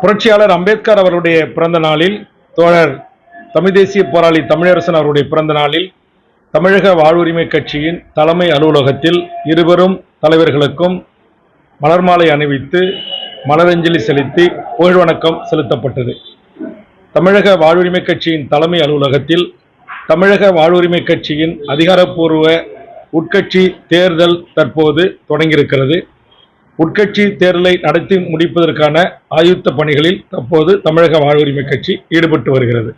புரட்சியாளர் அம்பேத்கர் அவருடைய பிறந்த நாளில் தோழர் தமிழ் தேசிய போராளி தமிழரசன் அவருடைய பிறந்த நாளில் தமிழக வாழ்வுரிமை கட்சியின் தலைமை அலுவலகத்தில் இருவரும் தலைவர்களுக்கும் மலர் மாலை அணிவித்து மலரஞ்சலி செலுத்தி புகழ் வணக்கம் செலுத்தப்பட்டது. தமிழக வாழ்வுரிமை கட்சியின் தலைமை அலுவலகத்தில் தமிழக வாழ்வுரிமை கட்சியின் அதிகாரப்பூர்வ உட்கட்சி தேர்தல் தற்போது தொடங்கியிருக்கிறது. உட்கட்சி தேர்தலை நடத்தி முடிப்பதற்கான ஆயுத்த பணிகளில் தற்போது தமிழக வாழ்வுரிமை கட்சி ஈடுபட்டு வருகிறது.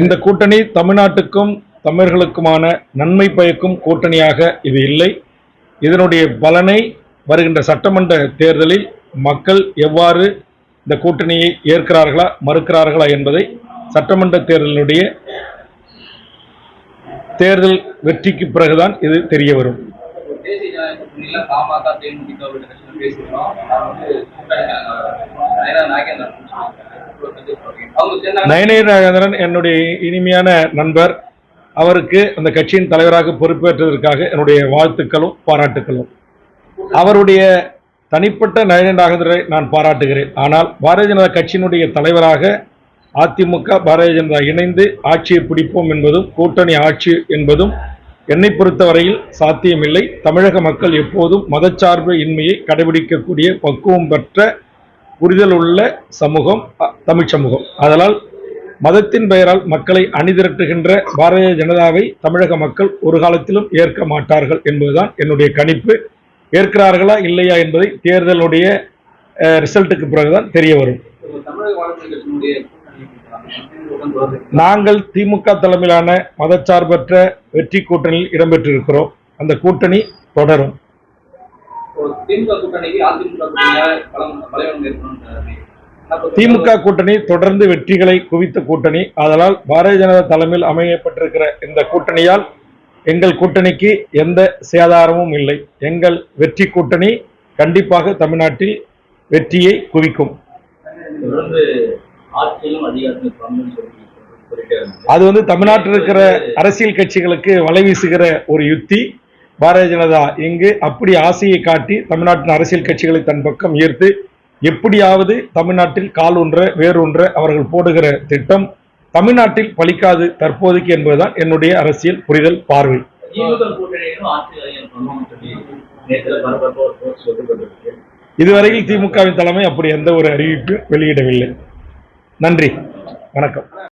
இந்த கூட்டணி தமிழ்நாட்டுக்கும் தமிழர்களுக்குமான நன்மை பயக்கும் கூட்டணியாக இது இல்லை. இதனுடைய பலனை வருகின்ற சட்டமன்ற தேர்தலில் மக்கள் எவ்வாறு இந்த கூட்டணியை ஏற்கிறார்களா மறுக்கிறார்களா என்பதை சட்டமன்ற தேர்தலினுடைய தேர்தல் வெற்றிக்கு பிறகுதான் இது தெரிய வரும். இப்போ தேசிய ஜனநாயக கூட்டணியில பாமக தேமுதிக உள்ளிட்ட கட்சிகள் பேசிக்கிறோம் அவங்க வந்து கூட்டணி நயனா நாகேந்திரன் என்னுடைய இனிமையான நண்பர். அவருக்கு அந்த கட்சியின் தலைவராக பொறுப்பேற்றதற்காக என்னுடைய வாழ்த்துக்களும் பாராட்டுக்களும். அவருடைய தனிப்பட்ட நயனே நாகேந்திரனை நான் பாராட்டுகிறேன். ஆனால் பாரதிய ஜனதா கட்சியினுடைய தலைவராக அதிமுக பாரதிய ஜனதா இணைந்து ஆட்சியை பிடிப்போம் என்பதும் கூட்டணி ஆட்சி என்பதும் என்னை பொறுத்தவரையில் சாத்தியமில்லை. தமிழக மக்கள் எப்போதும் மதச்சார்பு இன்மையை கடைபிடிக்கக்கூடிய பக்குவம் பெற்ற புரிதல் உள்ள சமூகம் தமிழ் சமூகம். அதனால் மதத்தின் பெயரால் மக்களை அணிதிரட்டுகின்ற பாரதிய ஜனதாவை தமிழக மக்கள் ஒரு காலத்திலும் ஏற்க மாட்டார்கள் என்பதுதான் என்னுடைய கணிப்பு. ஏற்கிறார்களா இல்லையா என்பதை தேர்தலுடைய ரிசல்ட்டுக்கு பிறகுதான் தெரிய வரும். நாங்கள் திமுக தலைமையிலான மதச்சார்பற்ற வெற்றி கூட்டணியில் இடம்பெற்றிருக்கிறோம். அந்த கூட்டணி தொடரும். திமுக கூட்டணி தொடர்ந்து வெற்றிகளை குவித்த கூட்டணி. அதனால் பாரதிய ஜனதா தலைமையில் அமையப்பட்டிருக்கிற இந்த கூட்டணியால் எங்கள் கூட்டணிக்கு எந்த சேதாரமும் இல்லை. எங்கள் வெற்றி கூட்டணி கண்டிப்பாக தமிழ்நாட்டில் வெற்றியை குவிக்கும். தொடர்ந்து அது வந்து தமிழ்நாட்டில் இருக்கிற அரசியல் கட்சிகளுக்கு வலை வீசுகிற ஒரு யுக்தி பாரதிய ஜனதா. இங்கு அப்படி ஆசையை காட்டி தமிழ்நாட்டின் அரசியல் கட்சிகளை தன் பக்கம் ஈர்த்து எப்படியாவது தமிழ்நாட்டில் கால் ஒன்ற வேறொன்ற அவர்கள் போடுகிற திட்டம் தமிழ்நாட்டில் பலிக்காது தற்போதைக்கு என்பதுதான் என்னுடைய அரசியல் புரிதல் பார்வை. இதுவரையில் திமுகவின் தலைமை அப்படி எந்த ஒரு அறிவிப்பு வெளியிடவில்லை. நன்றி. வணக்கம்.